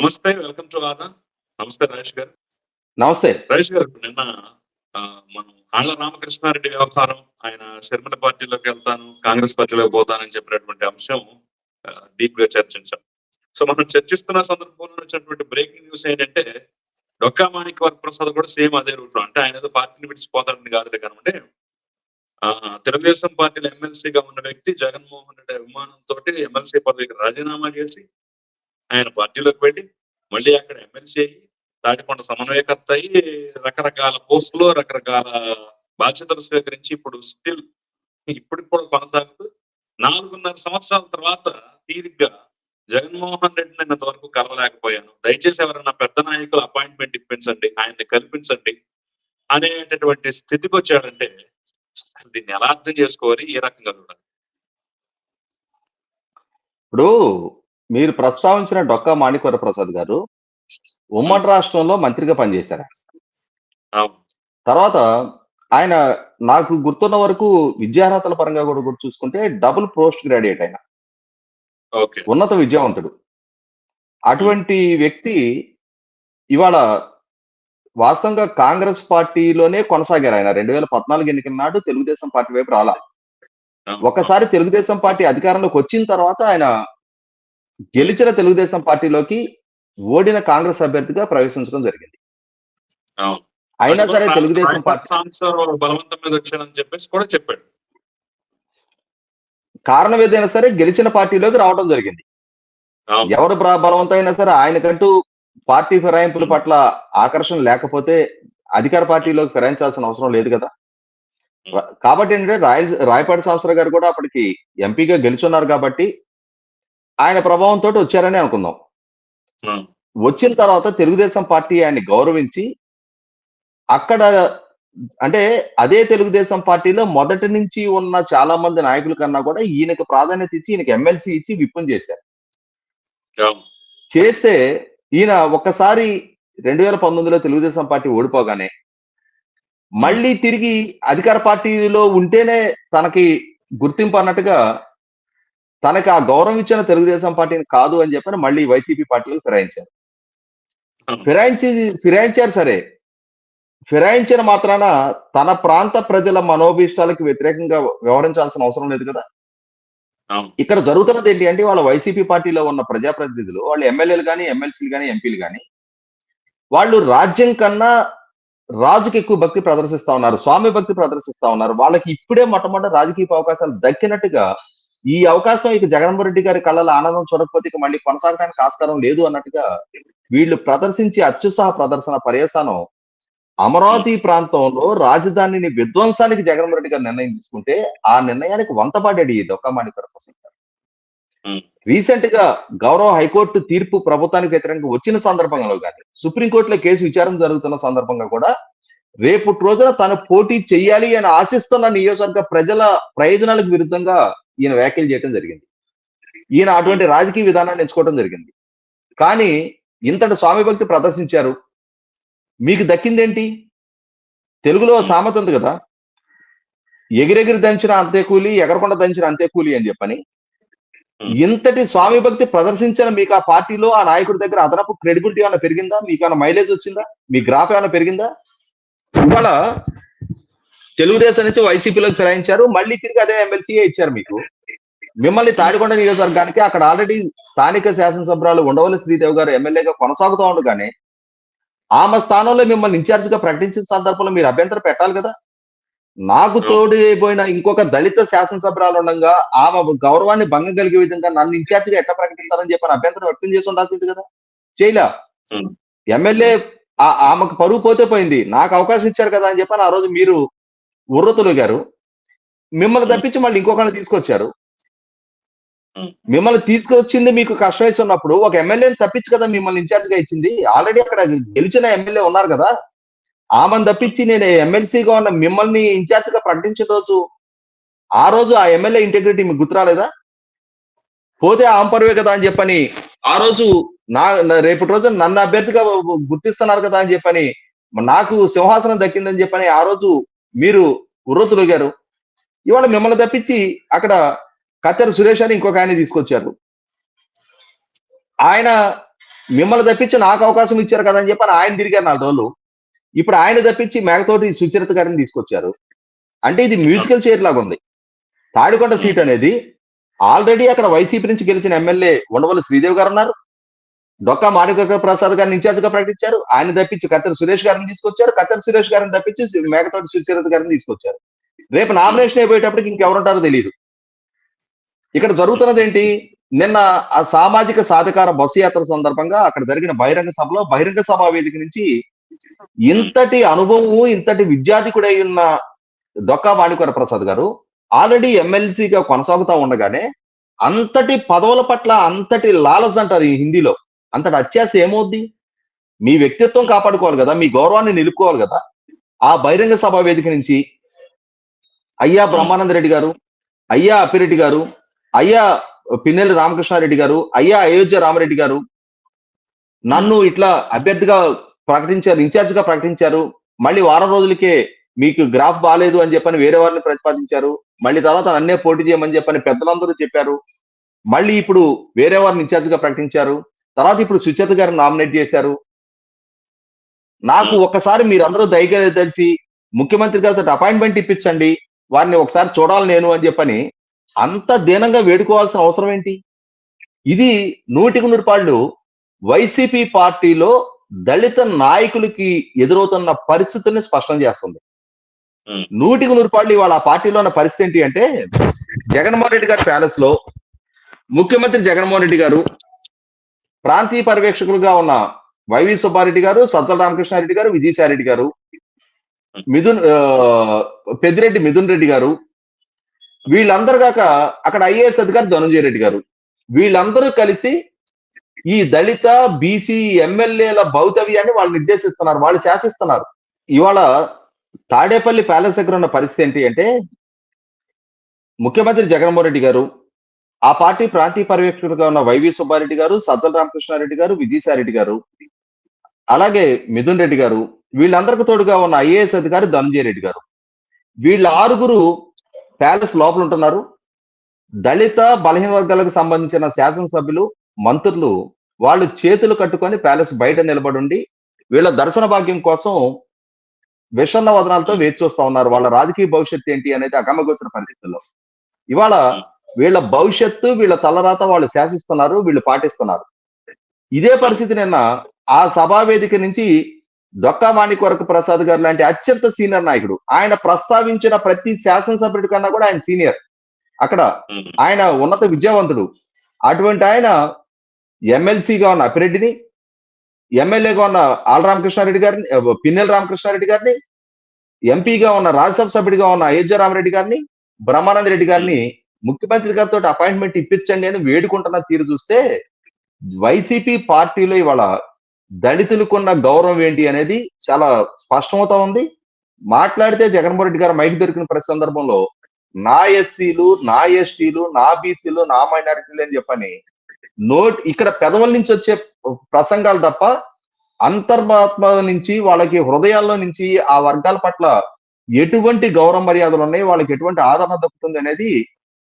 నమస్తే welcome to ఆదా నమస్తే రాజేష్ గారు. నమస్తే. రాజేష్ గారు నిన్న మనం ఆళ్ళ రామకృష్ణారెడ్డి వ్యవహారం ఆయన షర్మిల పార్టీలోకి వెళ్తాను కాంగ్రెస్ పార్టీలోకి పోతానని చెప్పినటువంటి అంశం డీప్గా చర్చించాం. సో మనం చర్చిస్తున్న సందర్భంలో వచ్చినటువంటి బ్రేకింగ్ న్యూస్ ఏంటంటే డొక్కా మాణిక్ వర్ ప్రసాద్ కూడా సేమ్ అదే రూట్లో అంటే ఆయన ఏదో పార్టీని విడిచిపోతాడని కాదులే కనుంటే ఆ, తెలుగుదేశం పార్టీలో ఎమ్మెల్సీగా ఉన్న వ్యక్తి జగన్మోహన్ రెడ్డి అభిమానంతో ఎమ్మెల్సీ పదవికి రాజీనామా చేసి ఆయన పార్టీలోకి వెళ్ళి మళ్ళీ అక్కడ ఎమ్మెల్సీ అయ్యి తాటికొండ సమన్వయకర్త అయ్యి రకరకాల పోస్టులు రకరకాల బాధ్యతలు స్వీకరించి ఇప్పుడు స్టిల్ ఇప్పటికి కూడా కొనసాగుతూ నాలుగున్నర సంవత్సరాల తర్వాత తీరిగ్గా జగన్మోహన్ రెడ్డిని ఇంత వరకు కలవలేకపోయాను. దయచేసి ఎవరైనా పెద్ద నాయకులు అపాయింట్మెంట్ ఇప్పించండి ఆయన్ని కల్పించండి అనేటటువంటి స్థితికి వచ్చాడంటే దీన్ని ఎలా అర్థం చేసుకోవాలి? ఏ రకంగా చూడాలి. ఇప్పుడు మీరు ప్రస్తావించిన డొక్కా మాణిక్వర ప్రసాద్ గారు ఉమ్మడి రాష్ట్రంలో మంత్రిగా పనిచేశారు? తర్వాత ఆయన నాకు గుర్తున్న వరకు విద్యార్హతల పరంగా కూడా కూడా చూసుకుంటే డబుల్ పోస్ట్ గ్రాడ్యుయేట్ ఆయన. ఉన్నత విద్యావంతుడు. అటువంటి వ్యక్తి ఇవాళ వాస్తవంగా కాంగ్రెస్ పార్టీలోనే కొనసాగారు ఆయన. రెండు వేల పద్నాలుగు ఎన్నికల నాడు తెలుగుదేశం పార్టీ వైపు రాలా. ఒకసారి తెలుగుదేశం పార్టీ అధికారంలోకి వచ్చిన తర్వాత ఆయన గెలిచిన తెలుగుదేశం పార్టీలోకి ఓడిన కాంగ్రెస్ అభ్యర్థిగా ప్రవేశించడం జరిగింది. అయినా సరే తెలుగుదేశం పార్టీ సాంసర్ బలవంతం మీద వచ్చానని చెప్పేసి కూడా చెప్పాడు. కారణం ఏదైనా సరే గెలిచిన పార్టీలోకి రావడం జరిగింది. ఎవరు ప్ర- బలవంతమైనా సరే ఆయనకంటూ పార్టీ ఫిరాయింపుల పట్ల ఆకర్షణ లేకపోతే అధికార పార్టీలోకి ఫిరాయించాల్సిన అవసరం లేదు కదా. కాబట్టి ఏంటంటే రాయ రాయపాటి సంవత్సరం గారు కూడా అప్పటికి ఎంపీగా గెలుచున్నారు కాబట్టి ఆయన ప్రభావంతో వచ్చారని అనుకుందాం. వచ్చిన తర్వాత తెలుగుదేశం పార్టీ ఆయన్ని గౌరవించి అక్కడ అంటే అదే తెలుగుదేశం పార్టీలో మొదటి నుంచి ఉన్న చాలా మంది నాయకుల కన్నా కూడా ఈయనకు ప్రాధాన్యత ఇచ్చి ఈయనకి ఎమ్మెల్సీ ఇచ్చి విప్పుని చేశారు. చేస్తే ఈయన ఒక్కసారి రెండు వేల పంతొమ్మిదిలో తెలుగుదేశం పార్టీ ఓడిపోగానే మళ్ళీ తిరిగి అధికార పార్టీలో ఉంటేనే తనకి గుర్తింపు అన్నట్టుగా తనకి ఆ గౌరవం ఇచ్చిన తెలుగుదేశం పార్టీని కాదు అని చెప్పని మళ్ళీ వైసీపీ పార్టీలో ఫిరాయించారు. ఫిరాయించి ఫిరాయించారు సరే. ఫిరాయించిన మాత్రాన తన ప్రాంత ప్రజల మనోభీష్టాలకు వ్యతిరేకంగా వ్యవహరించాల్సిన అవసరం లేదు కదా? ఇక్కడ జరుగుతున్నది ఏంటి అంటే వాళ్ళ వైసీపీ పార్టీలో ఉన్న ప్రజాప్రతినిధులు వాళ్ళు ఎమ్మెల్యేలు కానీ ఎమ్మెల్సీలు కానీ ఎంపీలు కానీ వాళ్ళు రాజ్యం కన్నా రాజుకి ఎక్కువ భక్తి ప్రదర్శిస్తా ఉన్నారు స్వామి భక్తి ప్రదర్శిస్తా ఉన్నారు. వాళ్ళకి ఇప్పుడే మొట్టమొదటి రాజకీయ అవకాశాలు దక్కినట్టుగా ఈ అవకాశం ఇక జగన్మోహన్ రెడ్డి గారి కళ్ళలో ఆనందం చూడకపోతే ఇక మళ్ళీ కొనసాగడానికి ఆస్కారం లేదు అన్నట్టుగా వీళ్ళు ప్రదర్శించే అత్యుత్సాహ ప్రదర్శన పర్యవసానం అమరావతి ప్రాంతంలో రాజధానిని విధ్వంసానికి జగన్మోహన్ రెడ్డి గారు నిర్ణయం తీసుకుంటే ఆ నిర్ణయానికి వంతపాడాడు ఈ దొక్కమాణి ఉమ్. రీసెంట్గా గౌరవ హైకోర్టు తీర్పు ప్రభుత్వానికి వ్యతిరేకంగా వచ్చిన సందర్భంలో కానీ సుప్రీంకోర్టులో కేసు విచారణ జరుగుతున్న సందర్భంగా కూడా రేపు రోజున తను పోటీ చెయ్యాలి అని ఆశిస్తున్న నియోజకవర్గ ప్రజల ప్రయోజనాలకు విరుద్ధంగా ఈయన వ్యాఖ్యలు చేయడం జరిగింది. ఈయన అటువంటి రాజకీయ విధానాన్ని ఎంచుకోవడం జరిగింది. కానీ ఇంతటి స్వామి భక్తి ప్రదర్శించారు. మీకు దక్కిందేంటి? తెలుగులో సామెత ఉంది కదా? ఎగిరెగిరి దంచిన అంతే కూలి ఎగరకుండా దంచిన అంతే కూలి అని చెప్పని. ఇంతటి స్వామి భక్తి ప్రదర్శించిన మీకు ఆ పార్టీలో ఆ నాయకుడి దగ్గర అదనపు క్రెడిబిలిటీ ఏమైనా పెరిగిందా? మీకు ఏమైనా మైలేజ్ వచ్చిందా? మీ గ్రాఫ్ ఏమైనా పెరిగిందా? ఇవాళ తెలుగుదేశం నుంచి వైసీపీలోకి ఫిరాయించారు. మళ్ళీ తిరిగి అదే ఎమ్మెల్సీఏ ఇచ్చారు మీకు. మిమ్మల్ని తాడికొండ నియోజకవర్గానికి అక్కడ ఆల్రెడీ స్థానిక శాసనసభ్యురాలు ఉండవల్లి శ్రీదేవి గారు ఎమ్మెల్యేగా కొనసాగుతూ ఉండగానే ఆమె స్థానంలో మిమ్మల్ని ఇన్ఛార్జ్గా ప్రకటించిన సందర్భంలో మీరు అభ్యంతరం పెట్టాలి కదా. నాకు తోడు అయిపోయిన ఇంకొక దళిత శాసనసభ్యురాలు ఉండగా ఆమె గౌరవాన్ని భంగం కలిగే విధంగా నన్ను ఇన్ఛార్జ్గా ఎట్లా ప్రకటిస్తారని చెప్పి అభ్యంతరం వ్యక్తం చేసి ఉండాల్సింది కదా. చేయలే. ఎమ్మెల్యే ఆమెకు పరువు పోతే పోయింది. నాకు అవకాశం ఇచ్చారు కదా అని చెప్పని ఆ రోజు మీరు ఉర్రతులు గారు మిమ్మల్ని. తప్పించి మళ్ళీ ఇంకొకరిని తీసుకొచ్చారు. మిమ్మల్ని తీసుకొచ్చింది మీకు కష్టం వేసి ఉన్నప్పుడు ఒక ఎమ్మెల్యేని తప్పించి కదా మిమ్మల్ని ఇన్ఛార్జ్గా ఇచ్చింది ఆల్రెడీ అక్కడ గెలిచిన ఎమ్మెల్యే ఉన్నారు కదా ఆమెను తప్పించి నేను ఎమ్మెల్సీగా ఉన్న మిమ్మల్ని ఇన్ఛార్జ్గా ప్రకటించిన రోజు ఆ రోజు ఆ ఎమ్మెల్యే ఇంటెగ్రిటీ మీకు గుర్తురాలేదా పోతే ఆంపరువే కదా అని చెప్పని ఆ రోజు నా నా- రేపటి రోజు నన్ను అభ్యర్థిగా గుర్తిస్తున్నారు కదా అని చెప్పని నాకు సింహాసనం దక్కిందని చెప్పని ఆ రోజు మీరు ఉర్రతులు గారు ఇవాళ మిమ్మల్ని తప్పించి అక్కడ కత్తెర సురేష్ అని ఇంకొక ఆయన తీసుకొచ్చారు. ఆయన మిమ్మల్ని తప్పించి నాకు అవకాశం ఇచ్చారు కదా అని చెప్పి అని ఆయన తిరిగారు నాలుగు రోజులు. ఇప్పుడు ఆయన తప్పించి మేకతోటి సుచరిత గారిని తీసుకొచ్చారు. అంటే ఇది మ్యూజికల్ చైర్ లాగా ఉంది. తాడికొండ సీట్ అనేది ఆల్రెడీ అక్కడ వైసీపీ నుంచి గెలిచిన ఎమ్మెల్యే ఉండవల్లి శ్రీదేవి గారు ఉన్నారు. డొక్కా మాణిక ప్రసాద్ గారిని ఇన్ఛార్జ్గా ప్రకటించారు. ఆయన తప్పించి కత్తెర సురేష్ గారిని తీసుకొచ్చారు. కత్తెర సురేష్ గారిని తప్పించి మేకతోటి సుచరిత గారిని తీసుకొచ్చారు. రేపు నామినేషన్ అయిపోయేటప్పటికి ఇంకెవరుంటారో తెలియదు ఇక్కడ జరుగుతున్నది ఏంటి నిన్న ఆ సామాజిక సాధికార బస్సు యాత్ర సందర్భంగా అక్కడ జరిగిన బహిరంగ సభలో బహిరంగ సభా వేదిక నుంచి ఇంతటి అనుభవము ఇంతటి విద్యాధికుడై ఉన్న డొక్కా వాణికర ప్రసాద్ గారు ఆల్రెడీ ఎమ్మెల్సీగా కొనసాగుతా ఉండగానే అంతటి పదవుల పట్ల అంతటి లాలజ్ అంటారు ఈ హిందీలో. అంతటి అత్యాశ ఏమవుద్ది? మీ వ్యక్తిత్వం కాపాడుకోవాలి కదా మీ గౌరవాన్ని నిలుపుకోవాలి కదా. ఆ బహిరంగ సభ వేదిక నుంచి అయ్యా బ్రహ్మానంద రెడ్డి గారు అయ్యా అప్పిరెడ్డి గారు అయ్యా పిన్నెల్లి రామకృష్ణారెడ్డి గారు అయ్యా అయోధ్య రామరెడ్డి గారు నన్ను ఇట్లా అభ్యర్థిగా ప్రకటించారు ఇన్ఛార్జ్గా ప్రకటించారు. మళ్ళీ వారం రోజులకే మీకు గ్రాఫ్ బాగాలేదు అని చెప్పని వేరే వారిని ప్రతిపాదించారు. మళ్ళీ తర్వాత నన్నే పోటీ చేయమని చెప్పని పెద్దలందరూ చెప్పారు. మళ్ళీ ఇప్పుడు వేరే వారిని ఇన్ఛార్జ్గా ప్రకటించారు. తర్వాత ఇప్పుడు సుచేత గారిని నామినేట్ చేశారు. నాకు ఒక్కసారి మీరందరూ దయగా తెలిసి ముఖ్యమంత్రి గారితో అపాయింట్మెంట్ ఇప్పించండి వారిని ఒకసారి చూడాలి నేను అని చెప్పని అంత దీనంగా వేడుకోవాల్సిన అవసరం ఏంటి? ఇది నూటికి నూరుపాళ్ళు వైసీపీ పార్టీలో దళిత నాయకులకి ఎదురవుతున్న పరిస్థితుల్ని స్పష్టం చేస్తుంది. నూటికి నూరుపాళ్ళు ఇవాళ ఆ పార్టీలో ఉన్న పరిస్థితి ఏంటి అంటే జగన్మోహన్ రెడ్డి గారి ప్యాలెస్లో ముఖ్యమంత్రి జగన్మోహన్ రెడ్డి గారు ప్రాంతీయ పర్యవేక్షకులుగా ఉన్న వైవి సుబ్బారెడ్డి గారు సజ్జల రామకృష్ణారెడ్డి గారు విజయసాయిరెడ్డి గారు మిథున్ పెద్దిరెడ్డి మిథున్ రెడ్డి గారు వీళ్ళందరూ కాక అక్కడ ఐఏఎస్ అధికారి ధనంజయ రెడ్డి గారు. వీళ్ళందరూ కలిసి ఈ దళిత బీసీ ఎమ్మెల్యేల భౌతవ్యాన్ని వాళ్ళు నిర్దేశిస్తున్నారు వాళ్ళు శాసిస్తున్నారు. ఇవాళ తాడేపల్లి ప్యాలెస్ దగ్గర ఉన్న పరిస్థితి ఏంటి అంటే ముఖ్యమంత్రి జగన్మోహన్ రెడ్డి గారు ఆ పార్టీ ప్రాంతీయ పర్యవేక్షకులుగా ఉన్న వైవి సుబ్బారెడ్డి గారు సజ్జల రామకృష్ణారెడ్డి గారు విజయసాయిరెడ్డి గారు అలాగే మిథున్ రెడ్డి గారు వీళ్ళందరికి తోడుగా ఉన్న ఐఏఎస్ అధికారి ధనంజయ రెడ్డి గారు. వీళ్ళ ఆరుగురు ప్యాలెస్ లోపల ఉంటున్నారు. దళిత బలహీన వర్గాలకు సంబంధించిన శాసనసభ్యులు మంత్రులు వాళ్ళు చేతులు కట్టుకొని ప్యాలెస్ బయట నిలబడి ఉండి వీళ్ళ దర్శన భాగ్యం కోసం విషన్న వదనాలతో వేచి చూస్తా ఉన్నారు. వాళ్ళ రాజకీయ భవిష్యత్తు ఏంటి అనేది అగమగోచర పరిస్థితుల్లో. ఇవాళ వీళ్ళ భవిష్యత్తు వీళ్ళ తలరాత వాళ్ళు శాసిస్తున్నారు వీళ్ళు పాటిస్తున్నారు. ఇదే పరిస్థితి నిన్న ఆ సభా వేదిక నుంచి డొక్కా మాణిక్వరక ప్రసాద్ గారు లాంటి అత్యంత సీనియర్ నాయకుడు ఆయన ప్రస్తావించిన ప్రతి శాసనసభ్యుడి కన్నా కూడా ఆయన సీనియర్. అక్కడ ఆయన ఉన్నత విద్యావంతుడు. అటువంటి ఆయన ఎమ్మెల్సీగా ఉన్న అప్పిరెడ్డిని ఎమ్మెల్యేగా ఉన్న ఆల్ రామకృష్ణారెడ్డి గారిని పిన్నెల రామకృష్ణారెడ్డి గారిని ఎంపీగా ఉన్న రాజ్యసభ సభ్యుడిగా ఉన్న అయోధ్య రామరెడ్డి గారిని బ్రహ్మానంద రెడ్డి గారిని ముఖ్యమంత్రి గారితో అపాయింట్మెంట్ ఇప్పించండి అని వేడుకుంటున్న తీరు చూస్తే వైసీపీ పార్టీలో ఇవాళ దళితులకున్న గౌరవం ఏంటి అనేది చాలా స్పష్టమవుతా ఉంది. మాట్లాడితే జగన్మోహన్ రెడ్డి గారు మైక్ దొరికిన ప్రతి సందర్భంలో నా ఎస్సీలు నా ఎస్టీలు నా బీసీలు నా మైనారిటీలు అని చెప్పని నోట్ ఇక్కడ పెదవుల నుంచి వచ్చే ప్రసంగాలు తప్ప అంతర్మాత్మ నుంచి వాళ్ళకి హృదయాల్లో నుంచి ఆ వర్గాల పట్ల ఎటువంటి గౌరవ మర్యాదలు ఉన్నాయి? వాళ్ళకి ఎటువంటి ఆదరణ దక్కుతుంది అనేది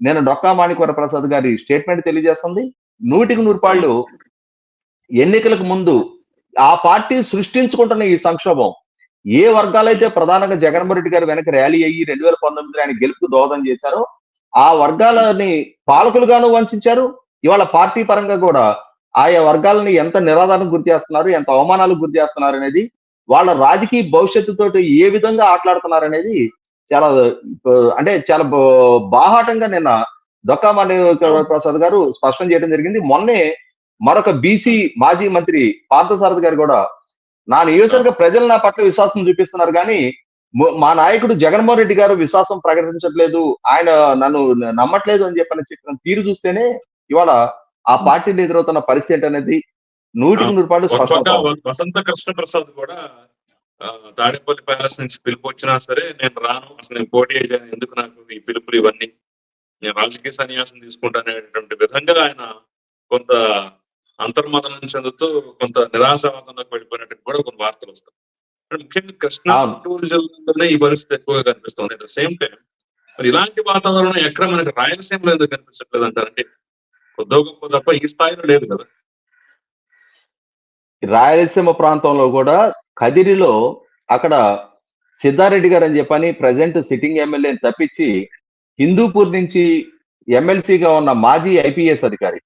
నేను డొక్కా మాణిక్వర ప్రసాద్ గారి స్టేట్మెంట్ తెలియజేస్తుంది. నూటికి నూరు పాళ్ళు ఎన్నికలకు ముందు ఆ పార్టీ సృష్టించుకుంటున్న ఈ సంక్షోభం ఏ వర్గాలైతే ప్రధానంగా జగన్మోహన్ రెడ్డి గారు వెనక ర్యాలీ అయ్యి రెండు వేల పంతొమ్మిది ఆయన గెలుపు దోహదం చేశారో ఆ వర్గాలని పాలకులుగాను వంచారు ఇవాళ పార్టీ పరంగా కూడా ఆయా వర్గాలని ఎంత నిరాధారం గురి చేస్తున్నారు ఎంత అవమానాలకు గురి చేస్తున్నారు అనేది వాళ్ళ రాజకీయ భవిష్యత్తుతో ఏ విధంగా ఆటలాడుతున్నారు అనేది చాలా అంటే చాలా బాహాటంగా నిన్న దొక్కామణి ప్రసాద్ గారు స్పష్టం చేయడం జరిగింది. మొన్నే మరొక బీసీ మాజీ మంత్రి పార్థసారథి గారు కూడా నా నియోజకవర్గ ప్రజలు నా పట్ల విశ్వాసం చూపిస్తున్నారు కానీ ము- నాయకుడు జగన్మోహన్ రెడ్డి గారు విశ్వాసం ప్రకటించట్లేదు. ఆయన నన్ను నమ్మట్లేదు అని చెప్పని చెప్పిన తీరు చూస్తేనే ఇవాళ ఆ పార్టీలు ఎదురవుతున్న పరిస్థితి ఏంటనేది నూటికి నూరు పాటు వసంత కృష్ణప్రసాద్ కూడా ఆ, తాడేపల్లి ప్యాలెస్ నుంచి పిలుపు వచ్చినా సరే నేను రాను. అసలు నేను పోటీ ఎందుకు నాకు ఈ పిలుపులు ఇవన్నీ? నేను రాజకీయ సన్యాసం తీసుకుంటాననేటువంటి విధంగా ఆయన కొంత అంతర్మతనం చెందుతూ కొంత నిరాశావాదంలోకి వెళ్ళిపోయినట్టు కూడా కొన్ని వార్తలు వస్తాయి. ముఖ్యంగా కృష్ణా. గుంటూరు జిల్లాలోనే ఈ పరిస్థితి ఎక్కువగా కనిపిస్తుంది. అట్ ద సేమ్ టైం మరి ఇలాంటి వాతావరణం ఎక్కడ మనకి రాయలసీమలో ఎందుకు కనిపించట్లేదు అంటారంటే కొద్దో గొప్ప తప్ప ఈ స్థాయిలో లేదు కదా. రాయలసీమ ప్రాంతంలో కూడా కదిరిలో అక్కడ సిద్ధారెడ్డి గారు అని చెప్పని ప్రజెంట్ సిట్టింగ్ ఎమ్మెల్యేని తప్పించి హిందూపూర్ నుంచి ఎమ్మెల్సీగా ఉన్న మాజీ ఐపీఎస్ అధికారి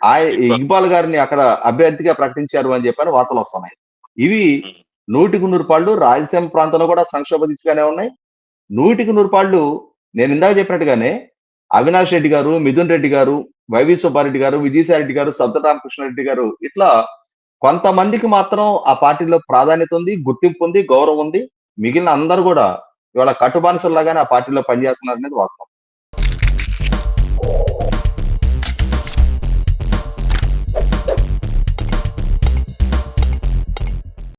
ఆ ఇక్బాల్. గారిని అక్కడ అభ్యర్థిగా ప్రకటించారు అని చెప్పని వార్తలు వస్తున్నాయి. ఇవి నూటికి నూరు పాళ్ళు రాయలసీమ ప్రాంతంలో కూడా సంక్షోభ దిశగానే ఉన్నాయి. నూటికి నూరు పాళ్ళు నేను ఇందాక చెప్పినట్టుగానే అవినాష్ రెడ్డి గారు మిథున్ రెడ్డి గారు వైవి సుబ్బారెడ్డి గారు విజయసాయి రెడ్డి గారు సబ్ద రామకృష్ణారెడ్డి గారు ఇట్లా కొంతమందికి మాత్రం ఆ పార్టీలో ప్రాధాన్యత ఉంది గుర్తింపు ఉంది గౌరవం ఉంది. మిగిలిన అందరూ కూడా ఇవాళ కట్టుబానిసల్లాగానే ఆ పార్టీలో పనిచేస్తున్నారు అనేది వాస్తవం.